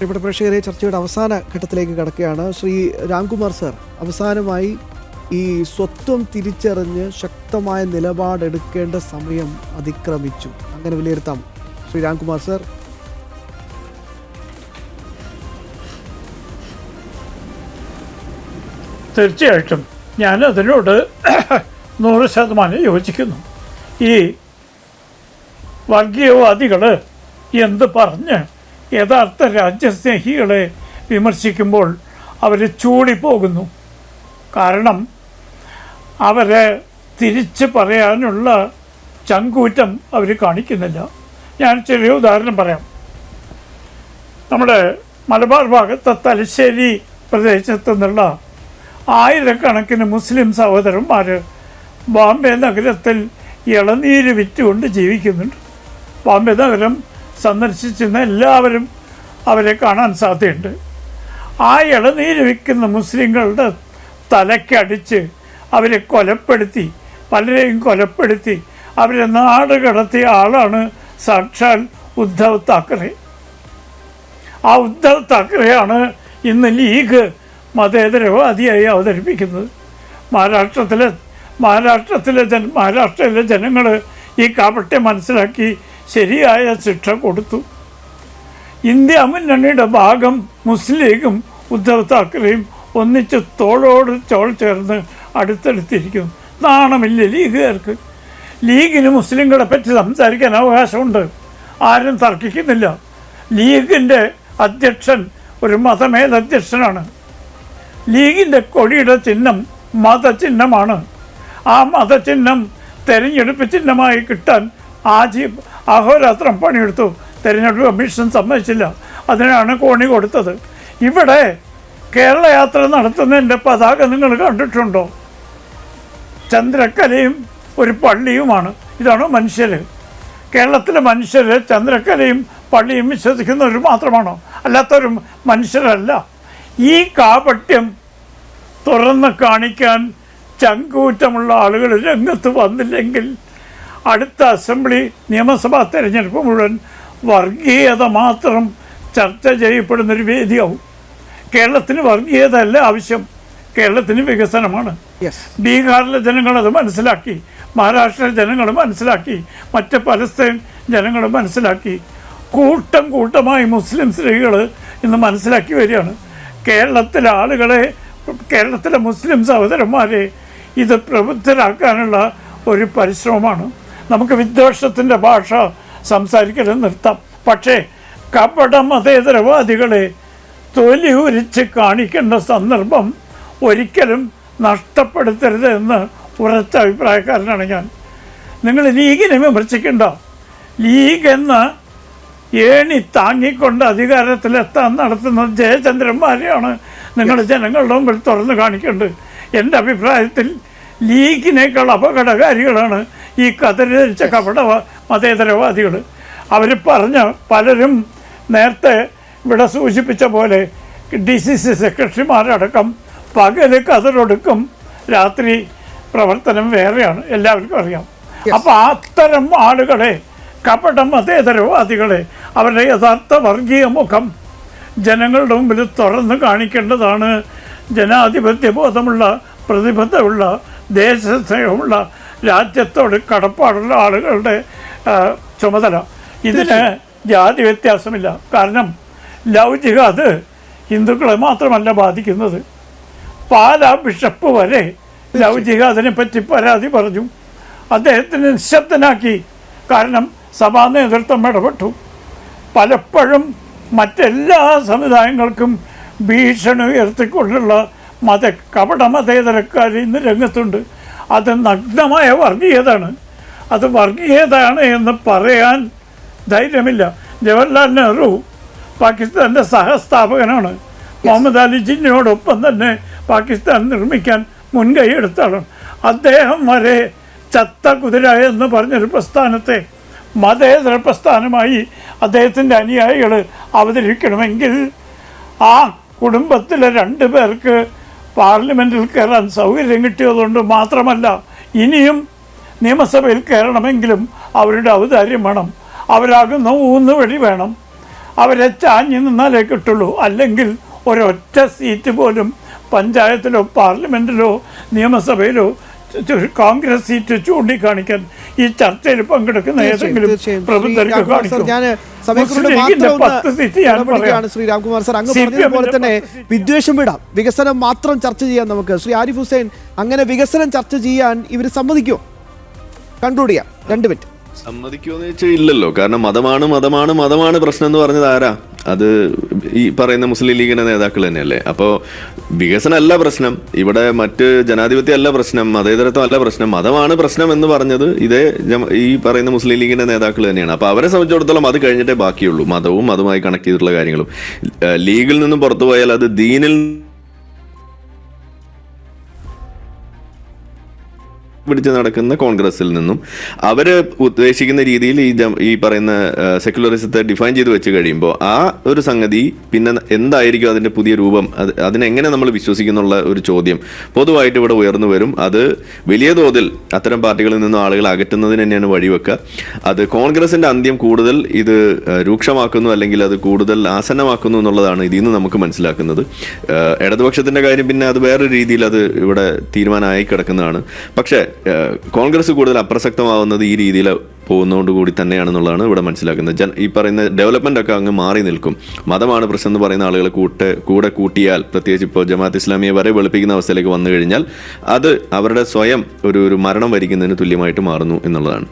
പ്രിയപ്പെട്ട പ്രേക്ഷകരെ ചർച്ചയുടെ അവസാന ഘട്ടത്തിലേക്ക് കടക്കുകയാണ്. ശ്രീ രാംകുമാർ സർ അവസാനമായി ഈ സ്വത്വം തിരിച്ചറിഞ്ഞ് ശക്തമായ നിലപാടെടുക്കേണ്ട സമയം അതിക്രമിച്ചു. അങ്ങനെ വിലയിരുത്താം. ശ്രീ രാംകുമാർ സർ. തീർച്ചയായിട്ടും. ഞാൻ അതിനോട് നൂറ് ശതമാനം യോജിക്കുന്നു. ഈ വർഗീയവാദികൾ എന്ത് പറഞ്ഞ് യഥാർത്ഥ രാജ്യസ്നേഹികളെ വിമർശിക്കുമ്പോൾ അവർ ചൂടിപ്പോകുന്നു. കാരണം അവരെ തിരിച്ച് പറയാനുള്ള ചങ്കൂറ്റം അവർ കാണിക്കുന്നില്ല. ഞാൻ ചെറിയ ഉദാഹരണം പറയാം. നമ്മുടെ മലബാർ ഭാഗത്തെ തലശ്ശേരി പ്രദേശത്തു നിന്നുള്ള ആയിരക്കണക്കിന് മുസ്ലിം സഹോദരന്മാർ ബോംബെ നഗരത്തിൽ ഇളനീര് വിറ്റുകൊണ്ട് ജീവിക്കുന്നുണ്ട്. ബോംബെ നഗരം സന്ദർശിച്ചിരുന്ന എല്ലാവരും അവരെ കാണാൻ സാധ്യതയുണ്ട്. ആ ഇളനീര് വിൽക്കുന്ന മുസ്ലിങ്ങളുടെ തലക്കടിച്ച് അവരെ കൊലപ്പെടുത്തി പലരെയും കൊലപ്പെടുത്തി അവരെ നാട് കടത്തിയ ആളാണ് സാക്ഷാൽ ഉദ്ധവ് താക്കറെ. ആ ഉദ്ധവ് താക്കറെയാണ് ഇന്ന് ലീഗ് മതേതരവാദിയായി അവതരിപ്പിക്കുന്നത്. മഹാരാഷ്ട്രത്തിലെ മഹാരാഷ്ട്രത്തിലെ ജന മഹാരാഷ്ട്രയിലെ ജനങ്ങൾ ഈ കാപട്യം മനസ്സിലാക്കി ശരിയായ ശിക്ഷ കൊടുത്തു. ഇന്ത്യ മുന്നണിയുടെ ഭാഗം മുസ്ലിം ലീഗും ഉദ്ധവ് താക്കറെയും ഒന്നിച്ച് തോളോട് ചോൾ ചേർന്ന് അടുത്തടുത്തിരിക്കുന്നു. നാണമില്ല ലീഗുകാർക്ക്. ലീഗിന് മുസ്ലിങ്ങളെ പറ്റി സംസാരിക്കാൻ അവകാശമുണ്ട്. ആരും തർക്കിക്കുന്നില്ല. ലീഗിന്റെ അധ്യക്ഷൻ ഒരു മതമേലധ്യക്ഷനാണ് ലീഗിന്റെ കൊടിയുടെ ചിഹ്നം മതചിഹ്നമാണ്. ആ മതചിഹ്നം തെരഞ്ഞെടുപ്പ് ചിഹ്നമായി കിട്ടാൻ ആജി അഹോരാത്രം പണിയെടുത്തു. തെരഞ്ഞെടുപ്പ് കമ്മീഷൻ സമ്മതിച്ചില്ല. അതിനാണ് കോണി കൊടുത്തത്. ഇവിടെ കേരള യാത്ര നടത്തുന്നതിന്റെ പതാക നിങ്ങൾ കണ്ടിട്ടുണ്ടോ? ചന്ദ്രക്കലയും ഒരു പള്ളിയുമാണ്. ഇതാണ് മനുഷ്യർ. കേരളത്തിലെ മനുഷ്യർ ചന്ദ്രക്കലയും പള്ളിയും വിശ്വസിക്കുന്നവർ മാത്രമാണോ? അല്ലാത്തവരും മനുഷ്യരല്ല. ഈ കാപട്യം തുറന്ന് കാണിക്കാൻ ചങ്കൂറ്റമുള്ള ആളുകൾ രംഗത്ത് വന്നില്ലെങ്കിൽ അടുത്ത അസംബ്ലി നിയമസഭാ തെരഞ്ഞെടുപ്പ് മുഴുവൻ വർഗീയത മാത്രം ചർച്ച ചെയ്യപ്പെടുന്നൊരു വേദിയാവും. കേരളത്തിന് വർഗീയത അല്ല ആവശ്യം. കേരളത്തിന് വികസനമാണ്. ബീഹാറിലെ ജനങ്ങളത് മനസ്സിലാക്കി. മഹാരാഷ്ട്രയിലെ ജനങ്ങൾ മനസ്സിലാക്കി. മറ്റ് പലസ്തീൻ ജനങ്ങൾ മനസ്സിലാക്കി. കൂട്ടം കൂട്ടമായി മുസ്ലിം സ്ത്രീകൾ ഇന്ന് മനസ്സിലാക്കി വരികയാണ്. കേരളത്തിലെ ആളുകളെ കേരളത്തിലെ മുസ്ലിം സഹോദരന്മാരെ ഇത് പ്രബുദ്ധരാക്കാനുള്ള ഒരു പരിശ്രമമാണ്. നമുക്ക് വിദ്വേഷത്തിന്റെ ഭാഷ സംസാരിക്കൽ നിർത്താം. പക്ഷേ കപട മതേതരവാദികളെ തൊലി ഉരിച്ച് കാണിക്കേണ്ട സന്ദർഭം ഒരിക്കലും നഷ്ടപ്പെടുത്തരുത് എന്ന് ഉറച്ച അഭിപ്രായക്കാരനാണ് ഞാൻ. നിങ്ങൾ ലീഗിനെ വിമർശിക്കണ്ട. ലീഗ് എന്ന ഏണി താങ്ങിക്കൊണ്ട് അധികാരത്തിലെത്താൻ നടത്തുന്ന ജയചന്ദ്രന്മാരെയാണ് നിങ്ങൾ ജനങ്ങളുടെ മുമ്പിൽ തുറന്നു കാണിക്കേണ്ടത്. എന്റെ അഭിപ്രായത്തിൽ ലീഗിനേക്കാൾ അപകടകാരികളാണ് ഈ കതരിച്ച കപട മതേതരവാദികൾ. അവർ പറഞ്ഞ പലരും നേരത്തെ ഇവിടെ സൂചിപ്പിച്ച പോലെ ഡി സി സി സെക്രട്ടറിമാരടക്കം പകൽ കതറൊടുക്കും രാത്രി പ്രവർത്തനം വേറെയാണ്. എല്ലാവർക്കും അറിയാം. അപ്പോൾ അത്തരം ആളുകളെ കപട മതേതരവാദികളെ അവരുടെ യഥാർത്ഥ വർഗീയ മുഖം ജനങ്ങളുടെ മുമ്പിൽ തുറന്ന് കാണിക്കേണ്ടതാണ്. ജനാധിപത്യ ബോധമുള്ള പ്രതിബദ്ധമുള്ള ദേശസ്നേഹമുള്ള രാജ്യത്തോട് കടപ്പാടുള്ള ആളുകളുടെ ചുമതല. ഇതിന് ജാതി വ്യത്യാസമില്ല. കാരണം ലവ് ജിഹാദ് ഹിന്ദുക്കളെ മാത്രമല്ല ബാധിക്കുന്നത്. പാലാ ബിഷപ്പ് വരെ ലവ് ജിഹാദിനെ പറ്റി പരാതി പറഞ്ഞു. അദ്ദേഹത്തിന് നിശബ്ദനാക്കി. കാരണം സഭാ നേതൃത്വം ഇടപെട്ടു. പലപ്പോഴും മറ്റെല്ലാ സമുദായങ്ങൾക്കും ഭീഷണി ഉയർത്തിക്കൊണ്ടുള്ള മത കപട മതേതരക്കാർ ഇന്ന് രംഗത്തുണ്ട്. അത് നഗ്നമായ വർഗീയതാണ്. അത് വർഗീയതാണ് എന്ന് പറയാൻ ധൈര്യമില്ല. ജവഹർലാൽ നെഹ്റു പാകിസ്ഥാന്റെ സഹസ്ഥാപകനാണ്. മുഹമ്മദ് അലി ജിന്നയോടൊപ്പം തന്നെ പാകിസ്ഥാൻ നിർമ്മിക്കാൻ മുൻകൈ എടുത്താണ്. അദ്ദേഹം വരെ ചത്ത കുതിര എന്ന് പറഞ്ഞൊരു പ്രസ്ഥാനത്തെ മതേതര പ്രസ്ഥാനമായി അദ്ദേഹത്തിന്റെ അനുയായികൾ അവതരിക്കണമെങ്കിൽ ആ കുടുംബത്തിലെ രണ്ട് പേർക്ക് പാർലമെന്റിൽ കയറാൻ സൗകര്യം കിട്ടിയതുകൊണ്ട് മാത്രമല്ല ഇനിയും നിയമസഭയിൽ കയറണമെങ്കിലും അവരുടെ ഔദാര്യം വേണം. അവരാകുന്ന ഊന്ന് വഴി വേണം. അവരെ ചാഞ്ഞു നിന്നാലേ കിട്ടുള്ളൂ. അല്ലെങ്കിൽ ഒരൊറ്റ സീറ്റ് പോലും പഞ്ചായത്തിലോ പാർലമെന്റിലോ നിയമസഭയിലോ കോൺഗ്രസ് സീറ്റ് ചൂണ്ടിക്കാണിക്കാൻ ഈ ചർച്ചയിൽ പങ്കെടുക്കുന്ന ഏതെങ്കിലും പ്രബുദ്ധർക്ക് രാംകുമാർ സർ, അങ്ങ് പറഞ്ഞതുപോലെ തന്നെ വിദ്വേഷം വിടാം. വികസനം മാത്രം ചർച്ച ചെയ്യാൻ നമുക്ക്. ശ്രീ ആരിഫ് ഹുസൈൻ അങ്ങനെ വികസനം ചർച്ച ചെയ്യാൻ ഇവർ സമ്മതിക്കുമോ? കൺക്ലൂഡ് ചെയ്യാം. രണ്ട് മിനിറ്റ്. സമ്മതിക്കുമെന്ന് വെച്ചാൽ ഇല്ലല്ലോ. കാരണം മതമാണ് മതമാണ് മതമാണ് പ്രശ്നം എന്ന് പറഞ്ഞത് ആരാ? അത് ഈ പറയുന്ന മുസ്ലിം ലീഗിന്റെ നേതാക്കൾ തന്നെയല്ലേ? അപ്പോൾ വികസനമല്ല പ്രശ്നം. ഇവിടെ മറ്റ് ജനാധിപത്യം അല്ല പ്രശ്നം മതേതരത്വം അല്ല പ്രശ്നം. മതമാണ് പ്രശ്നം എന്ന് പറഞ്ഞത് ഇതേ ഈ പറയുന്ന മുസ്ലിം ലീഗിന്റെ നേതാക്കൾ തന്നെയാണ്. അപ്പോൾ അവരെ സംബന്ധിച്ചിടത്തോളം അത് കഴിഞ്ഞിട്ടേ ബാക്കിയുള്ളൂ. മതവും അതുമായി കണക്ട് ചെയ്തിട്ടുള്ള കാര്യങ്ങളും. ലീഗിൽ നിന്നും പുറത്തു പോയാൽ അത് ദീനിൽ പിടിച്ച് നടക്കുന്ന കോൺഗ്രസിൽ നിന്നും അവർ ഉദ്ദേശിക്കുന്ന രീതിയിൽ ഈ ഈ പറയുന്ന സെക്യുലറിസത്തെ ഡിഫൈൻ ചെയ്ത് വെച്ച് കഴിയുമ്പോൾ ആ ഒരു സംഗതി പിന്നെ എന്തായിരിക്കും അതിന്റെ പുതിയ രൂപം? അത് അതിനെങ്ങനെ നമ്മൾ വിശ്വസിക്കുന്നുള്ള ഒരു ചോദ്യം പൊതുവായിട്ട് ഇവിടെ ഉയർന്നു വരും. അത് വലിയ തോതിൽ അത്തരം പാർട്ടികളിൽ നിന്നും ആളുകൾ അകറ്റുന്നതിന് തന്നെയാണ് വഴിവെക്കുക. അത് കോൺഗ്രസിന്റെ അന്ത്യം കൂടുതൽ ഇത് രൂക്ഷമാക്കുന്നു അല്ലെങ്കിൽ അത് കൂടുതൽ ആസന്നമാക്കുന്നു എന്നുള്ളതാണ് ഇതിൽ നിന്ന് നമുക്ക് മനസ്സിലാക്കുന്നത്. ഇടതുപക്ഷത്തിന്റെ കാര്യം പിന്നെ അത് വേറൊരു രീതിയിൽ അത് ഇവിടെ തീരുമാനമായി കിടക്കുന്നതാണ്. പക്ഷേ കോൺഗ്രസ് കൂടുതൽ അപ്രസക്തമാവുന്നത് ഈ രീതിയിൽ പോകുന്നതുകൊണ്ട് കൂടി തന്നെയാണെന്നുള്ളതാണ് ഇവിടെ മനസ്സിലാക്കുന്നത്. ജൻ ഈ പറയുന്ന ഡെവലപ്മെന്റ് ഒക്കെ അങ്ങ് മാറി നിൽക്കും. മതമാണ് പ്രശ്നം എന്ന് പറയുന്ന ആളുകളെ കൂട്ട് കൂടെ കൂട്ടിയാൽ പ്രത്യേകിച്ച് ഇപ്പോൾ ജമാഅത്ത് ഇസ്ലാമിയെ വരെ വെളുപ്പിക്കുന്ന അവസ്ഥയിലേക്ക് വന്നു കഴിഞ്ഞാൽ അത് അവരുടെ സ്വയം ഒരു ഒരു മരണം വരിക്കുന്നതിന് തുല്യമായിട്ട് മാറുന്നു എന്നുള്ളതാണ്.